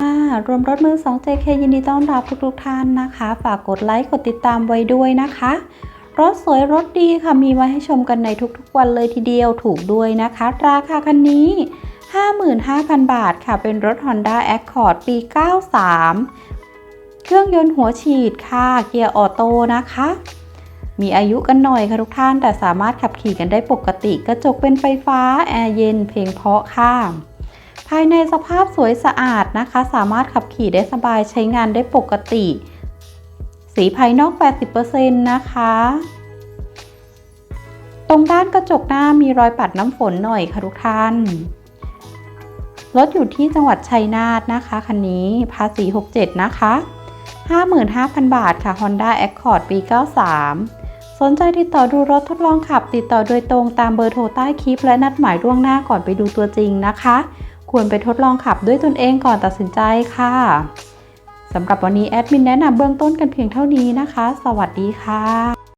ค่ะรวมรถมือ 2 JK ยินดีต้อนรับทุกๆท่านนะคะ ฝากกดไลค์กดติดตามไว้ด้วยนะคะ รถสวยรถดีค่ะมีมาให้ชมกันในทุกๆวันเลยทีเดียวถูกด้วยนะคะ ราคาคันนี้ 55,000 บาทค่ะ เป็นรถ Honda Accord ปี 93 เครื่องยนต์หัวฉีดค่ะ เกียร์ออโต้นะคะ มีอายุกันหน่อยค่ะทุกท่าน แต่สามารถขับขี่กันได้ปกติ กระจกเป็นไฟฟ้า แอร์เย็น เพลงเพาะค่ะ ภายในสภาพสวยสะอาดนะคะ สามารถขับขี่ได้สบายใช้งานได้ปกติ สีภายนอก 80%นะคะ ตรงด้านกระจกหน้ามีรอยปัดน้ำฝนหน่อยค่ะทุกท่าน รถอยู่ที่จังหวัดชัยนาทนะคะคันนี้ภาษี 67 นะคะ 55,000 บาทค่ะ Honda Accord ปี 93สนใจติดต่อดูรถทดลองขับติดต่อโดยตรงตามเบอร์โทรใต้คลิปและนัดหมายล่วงหน้าก่อนไปดูตัวจริงนะคะ ควรไปทดลองขับด้วยตนเองก่อนตัดสินใจค่ะสำหรับวันนี้แอดมินแนะนำเบื้องต้นกันเพียงเท่านี้นะคะ สวัสดีค่ะ